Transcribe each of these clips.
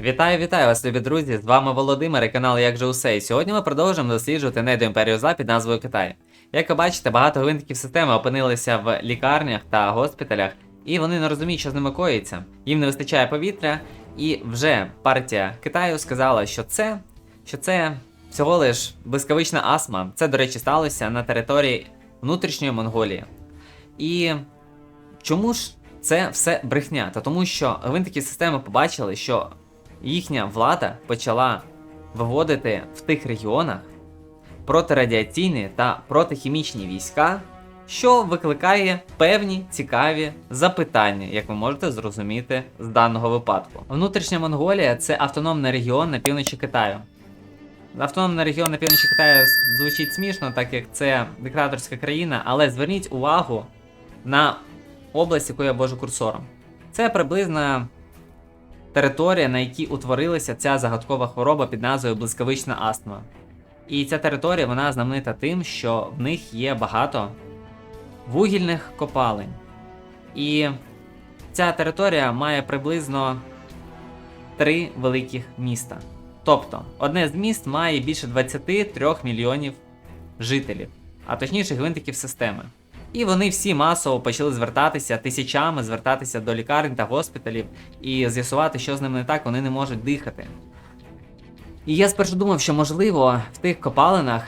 Вітаю, вітаю вас, любі друзі! З вами Володимир і канал Як же усе. І сьогодні ми продовжуємо досліджувати недоімперію зла під назвою Китай. Як ви бачите, багато гвинтиків системи опинилися в лікарнях та госпіталях, і вони не розуміють, що з ними коїться. Їм не вистачає повітря, і вже партія Китаю сказала, що це, що це всього лиш блискавична астма. Це, до речі, сталося на території внутрішньої Монголії. І чому ж це все брехня? Та тому, що гвинтики системи побачили, що їхня влада почала виводити в тих регіонах протирадіаційні та протихімічні війська, що викликає певні цікаві запитання, як ви можете зрозуміти з даного випадку. Внутрішня Монголія це автономний регіон на півночі Китаю. Автономний регіон на півночі Китаю звучить смішно, так як це диктаторська країна, але зверніть увагу на область, яку я божу курсором. Це приблизно територія, на якій утворилася ця загадкова хвороба під назвою блискавична астма. І ця територія вона знаменита тим, що в них є багато вугільних копалень. І ця територія має приблизно три великих міста. Тобто, одне з міст має більше 23 мільйонів жителів, а точніше гвинтиків системи. І вони всі масово почали звертатися тисячами, звертатися до лікарень та госпіталів і з'ясувати, що з ними не так, вони не можуть дихати. І я спершу думав, що можливо в тих копалинах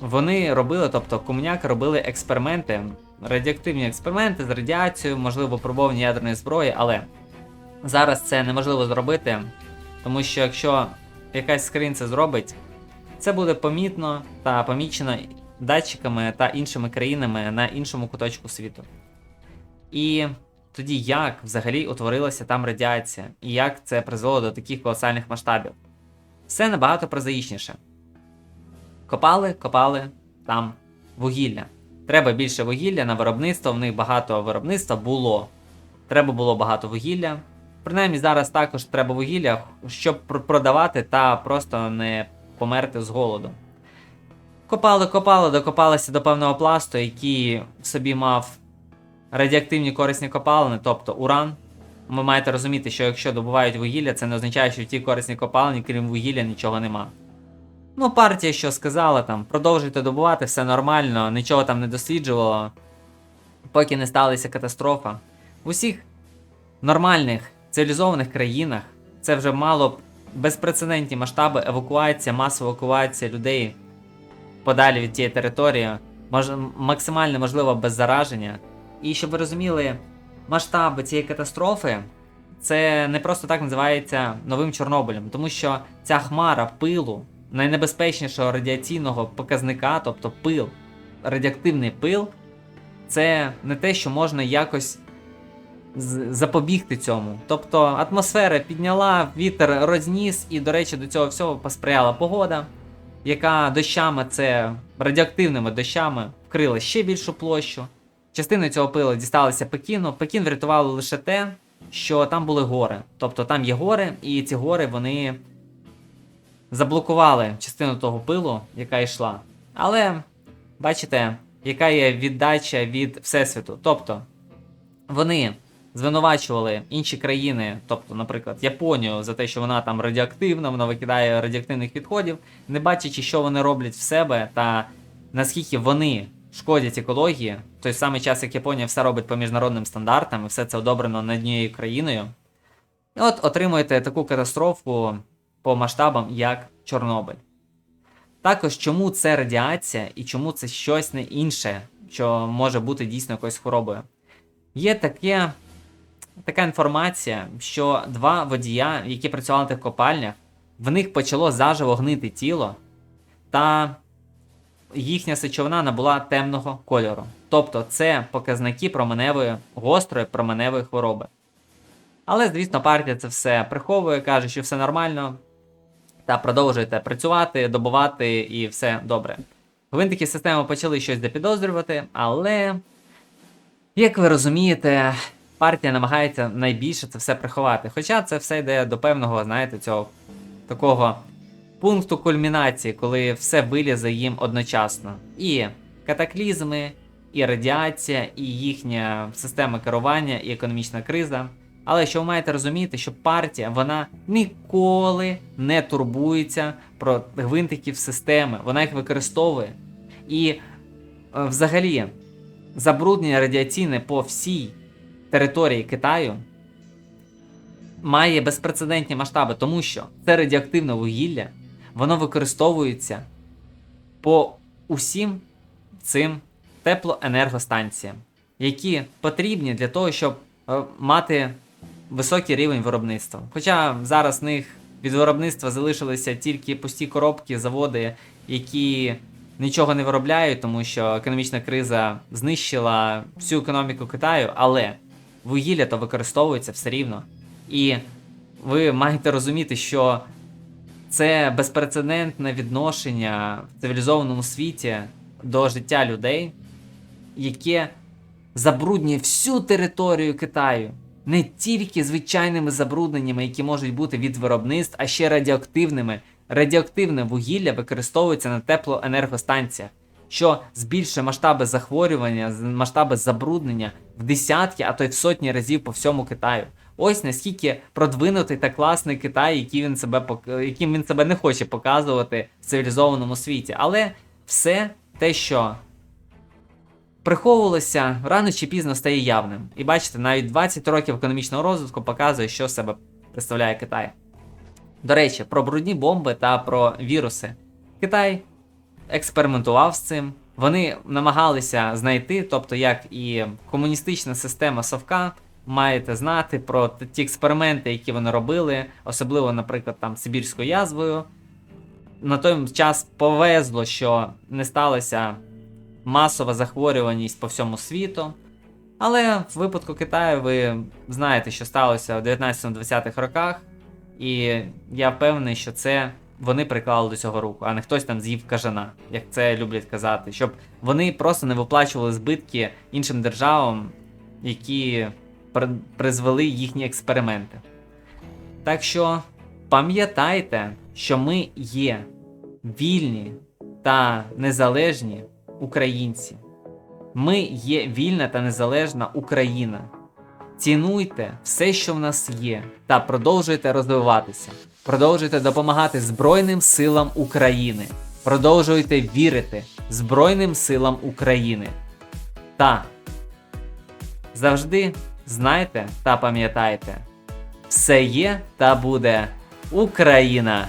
вони робили, тобто комуняки робили експерименти, радіоактивні експерименти з радіацією, можливо, випробовані ядерної зброї, але зараз це неможливо зробити, тому що якщо якась скрин це зробить, це буде помітно та помічено датчиками та іншими країнами на іншому куточку світу. І тоді як взагалі утворилася там радіація, і як це призвело до таких колосальних масштабів? Все набагато прозаїчніше. Копали, копали там вугілля. Треба більше вугілля на виробництво, в них багато виробництва було. Треба було багато вугілля. Принаймні зараз також треба вугілля, щоб продавати та просто не померти з голоду. Копали, копали, докопалися до певного пласту, який в собі мав радіоактивні корисні копалини, тобто уран. Ви маєте розуміти, що якщо добувають вугілля, це не означає, що в тій корисні копалині, крім вугілля, нічого нема. Ну, партія що сказала там, продовжуйте добувати, все нормально, нічого там не досліджувало, поки не сталася катастрофа. В усіх нормальних цивілізованих країнах це вже мало б безпрецедентні масштаби евакуація, масова евакуація людей подалі від тієї території, мож, максимально можливо без зараження. І щоб ви розуміли, масштаби цієї катастрофи це не просто так називається новим Чорнобилем, тому що ця хмара пилу найнебезпечнішого радіаційного показника, тобто пил, радіоактивний пил, це не те, що можна якось запобігти цьому. Тобто атмосфера підняла, вітер розніс, і, до речі, до цього всього посприяла погода, яка дощами, це радіоактивними дощами, вкрила ще більшу площу. Частина цього пилу дісталася Пекіну. Пекін врятувало лише те, що там були гори. Тобто там є гори, і ці гори вони заблокували частину того пилу, яка йшла. Але бачите, яка є віддача від Всесвіту. Тобто вони звинувачували інші країни, тобто, наприклад, Японію, за те, що вона там радіоактивна, вона викидає радіоактивних відходів, не бачачи, що вони роблять в себе та наскільки вони шкодять екології, той самий час, як Японія все робить по міжнародним стандартам, і все це одобрено над однією країною. І от отримуєте таку катастрофу по масштабам, як Чорнобиль. Також, чому це радіація і чому це щось не інше, що може бути дійсно якоюсь хворобою. Є таке, така інформація, що два водія, які працювали на тих копальнях, в них почало заживо гнити тіло, та їхня сечовина набула темного кольору. Тобто це показники променевої, гострої променевої хвороби. Але, звісно, партія це все приховує, каже, що все нормально, та продовжуєте працювати, добувати і все добре. Гвинтики системи почали щось запідозрювати, але, як ви розумієте, партія намагається найбільше це все приховати. Хоча це все йде до певного, знаєте, цього такого пункту кульмінації, коли все вилізе їм одночасно. І катаклізми, і радіація, і їхня система керування, і економічна криза. Але що ви маєте розуміти, що партія вона ніколи не турбується про гвинтиків системи, вона їх використовує. І е, взагалі забруднення радіаційне по всій території Китаю має безпрецедентні масштаби, тому що це радіоактивне вугілля, воно використовується по усім цим теплоенергостанціям, які потрібні для того, щоб е, мати високий рівень виробництва. Хоча зараз в них від виробництва залишилися тільки пусті коробки, заводи, які нічого не виробляють, тому що економічна криза знищила всю економіку Китаю, але вугілля то використовується все рівно. І ви маєте розуміти, що це безпрецедентне відношення в цивілізованому світі до життя людей, яке забруднює всю територію Китаю. Не тільки звичайними забрудненнями, які можуть бути від виробництв, а ще радіоактивними. Радіоактивне вугілля використовується на теплоенергостанціях, що збільшує масштаби захворювання, масштаби забруднення в десятки, а то й в сотні разів по всьому Китаю. Ось наскільки продвинутий та класний Китай, який він себе яким він себе не хоче показувати в цивілізованому світі. Але все те, що приховувалося, рано чи пізно стає явним. І бачите, навіть 20 років економічного розвитку показує, що себе представляє Китай. До речі, про брудні бомби та про віруси. Китай експериментував з цим. Вони намагалися знайти, тобто як і комуністична система Совка, маєте знати про ті експерименти, які вони робили, особливо, наприклад, там Сибірською язвою. На той час повезло, що не сталося масова захворюваність по всьому світу. Але в випадку Китаю ви знаєте, що сталося в 19-20-х роках, і я впевнений, що це вони приклали до цього руку, а не хтось там з'їв кажана, як це люблять казати, щоб вони просто не виплачували збитки іншим державам, які при- призвели їхні експерименти. Так що пам'ятайте, що ми є вільні та незалежні українці. Ми є вільна та незалежна Україна. Цінуйте все, що в нас є, та продовжуйте розвиватися. Продовжуйте допомагати Збройним силам України. Продовжуйте вірити Збройним силам України. Та завжди знайте та пам'ятайте, все є та буде Україна!